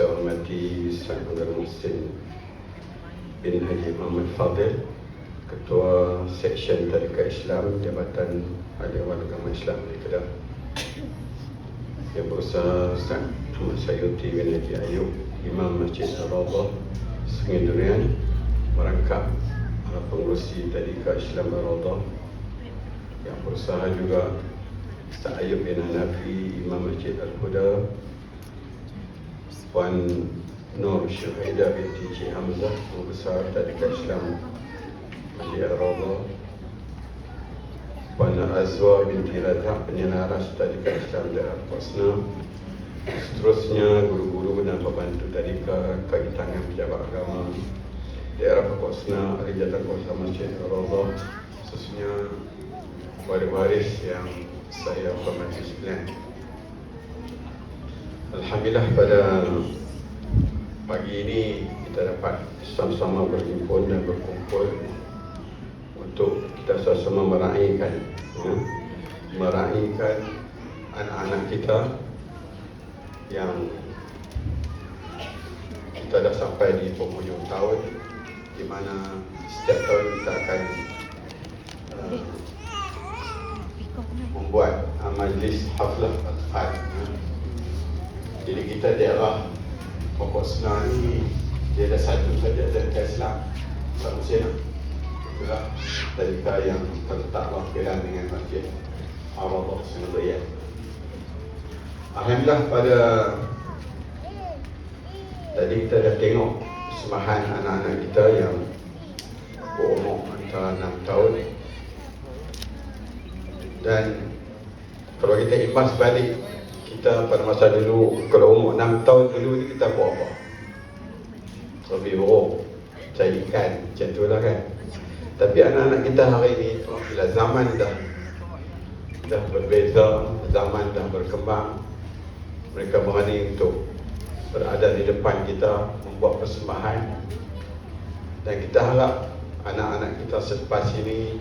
saya hormati Sang Anggara Muhsin bin Haji Muhammad Fadil Ketua Seksyen Tadika Islam Jabatan Ahli Agama Islam di Kedah. Yang berusaha Ustaz Ahmad Sayuti bin Haji Ayub Imam Masjid Ar-Rawdah Sungai Durian Merangkap para pengurusi Tadika Islam Ar-Rawdah Yang berusaha juga Ustaz Ayub bin Hanafi Imam Masjid Al-Huda Puan Nur Syuhaida binti Cik Hamzah Pembesar Tadika Islam Masjid Ar-Rawdah Puan Azwa binti Radha Penyelaras Tadika Islam Daerah Posna Seterusnya guru-guru dan pembantu Tadika Kaki tangan pejabat agama Daerah Posna Ahli Jatan Kuasa Masjid Ar-Rawdah Khususnya waris-waris yang saya hormati sekalian Alhamdulillah pada pagi ini kita dapat sama-sama berhimpun dan berkumpul untuk kita sama-sama meraihkan ya, meraihkan anak-anak kita yang kita dah sampai di penghujung tahun di mana setiap tahun kita akan uh, membuat uh, majlis haflah al ya. Jadi kita daerah pokok senang ni dia ada satu saja tadika Islam. Tak Mesir itulah tadika yang terletak berkaitan dengan masjid Ar-Rawdah Sungai Alhamdulillah pada tadi kita dah tengok semahan anak-anak kita yang berumur antara 6 tahun. Dan kalau kita imbas balik kita pada masa dulu kalau umur 6 tahun dulu ni kita buat apa? Lebih buruk cari ikan macam tu lah kan. Tapi anak-anak kita hari ni bila zaman dah dah berbeza zaman dah berkembang mereka berani untuk berada di depan kita membuat persembahan. Dan kita harap anak-anak kita selepas ini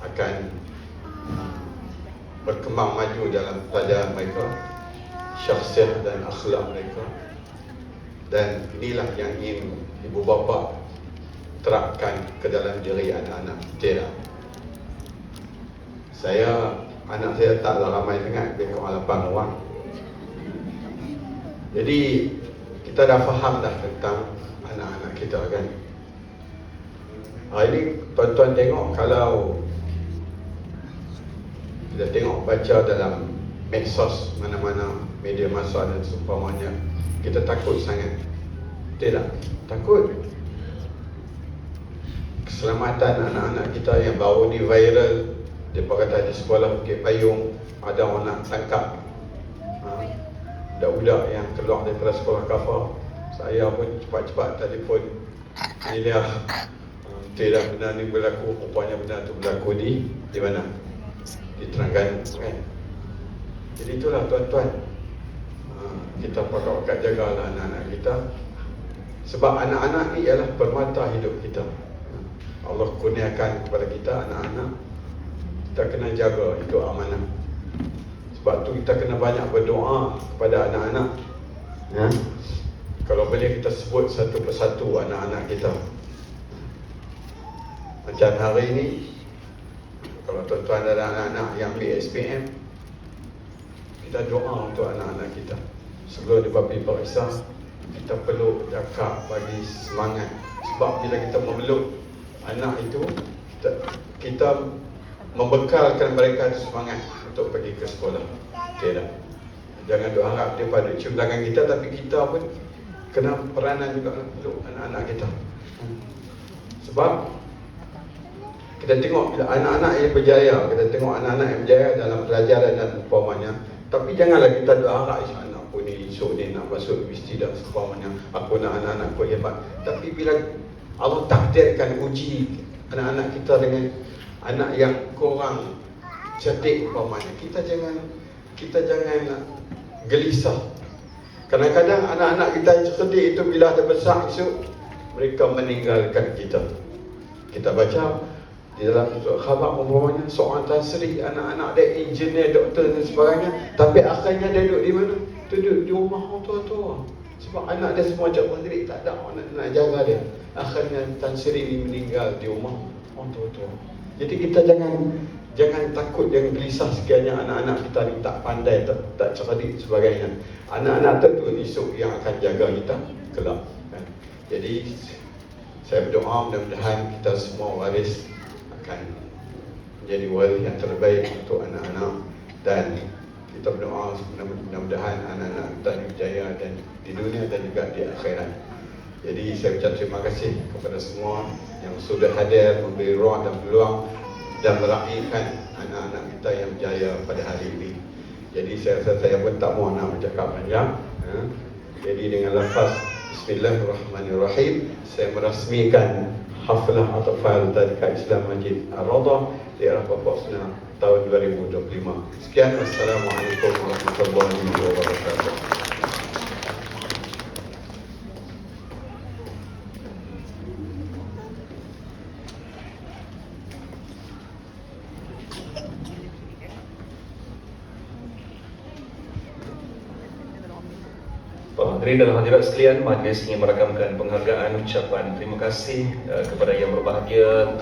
akan berkembang maju dalam pelajaran mereka syakhsiah dan akhlak mereka. Dan inilah yang ingin ibu bapa terapkan ke dalam diri anak-anak tidak saya anak saya taklah ramai sangat lebih kurang 8 orang. Jadi kita dah faham dah tentang anak-anak kita kan? Hari ini tuan-tuan tengok kalau kita tengok baca dalam medsos mana-mana media masa dan seumpamanya. Kita takut sangat. Tidak takut. Keselamatan anak-anak kita yang baru ni viral. Dia kata di sekolah Bukit Payung ada orang nak tangkap ha, budak-budak yang keluar daripada sekolah kafar saya pun cepat-cepat telefon. Ini dia uh, tidak benar ni berlaku? Rupanya benar tu berlaku di di mana? Di Terengganu kan jadi itulah tuan-tuan. Uh, kita pakat-pakat jagalah anak-anak kita. Sebab anak-anak ni ialah permata hidup kita. Allah kurniakan kepada kita anak-anak. Kita kena jaga itu amanah. Sebab tu kita kena banyak berdoa kepada anak-anak. Ya? kalau boleh kita sebut satu persatu anak-anak kita. Macam hari ini kalau tuan-tuan ada anak-anak yang PSPM kita doa untuk anak-anak kita. Sebelum pergi periksa kita perlu cakap bagi semangat. Sebab bila kita memeluk anak itu kita, kita membekalkan mereka itu semangat untuk pergi ke sekolah. Tidak jangan doa harap dia pada cium belakang kita tapi kita pun kena peranan juga untuk anak-anak kita. Sebab kita tengok bila anak-anak yang berjaya kita tengok anak-anak yang berjaya dalam pelajaran dan umpamanya tapi janganlah kita doa harap anak aku ni esok ni nak masuk universiti dan umpamanya aku nak anak-anak aku hebat. Tapi bila Allah takdirkan uji anak-anak kita dengan anak yang kurang cerdik umpamanya kita jangan kita jangan gelisah. Kadang-kadang anak-anak kita yang cerdik itu bila ada besar esok mereka meninggalkan kita. Kita baca di dalam khabar umpamanya seorang tasri anak-anak dia engineer doktor dan sebagainya tapi akhirnya dia duduk di mana duduk di rumah orang tua-tua Sebab anak dia semua macam Madrid tak ada orang nak, nak jaga dia. Akhirnya Tan Sri ni meninggal di rumah orang tua-tua. Jadi kita jangan jangan takut, jangan gelisah sekiranya anak-anak kita ni tak pandai, tak, tak cerdik sebagainya. Anak-anak tentu esok yang akan jaga kita kelak. Jadi saya berdoa mudah-mudahan kita semua waris akan menjadi waris yang terbaik untuk anak-anak dan kita berdoa mudah-mudahan anak-anak kita berjaya dan di dunia dan juga di akhirat. Jadi saya ucap terima kasih kepada semua yang sudah hadir memberi ruang dan peluang dan meraihkan anak-anak kita yang berjaya pada hari ini. Jadi saya rasa saya pun tak mahu nak bercakap panjang. Ha? Jadi dengan lafaz Bismillahirrahmanirrahim saya merasmikan haflah atfal tadika Islam Majid Ar-Radah di Arafah Posna tahun 2025. Sekian Wassalamualaikum warahmatullahi wabarakatuh. Hadirin dan hadirat sekalian, majlis ingin merakamkan penghargaan ucapan terima kasih uh, kepada yang berbahagia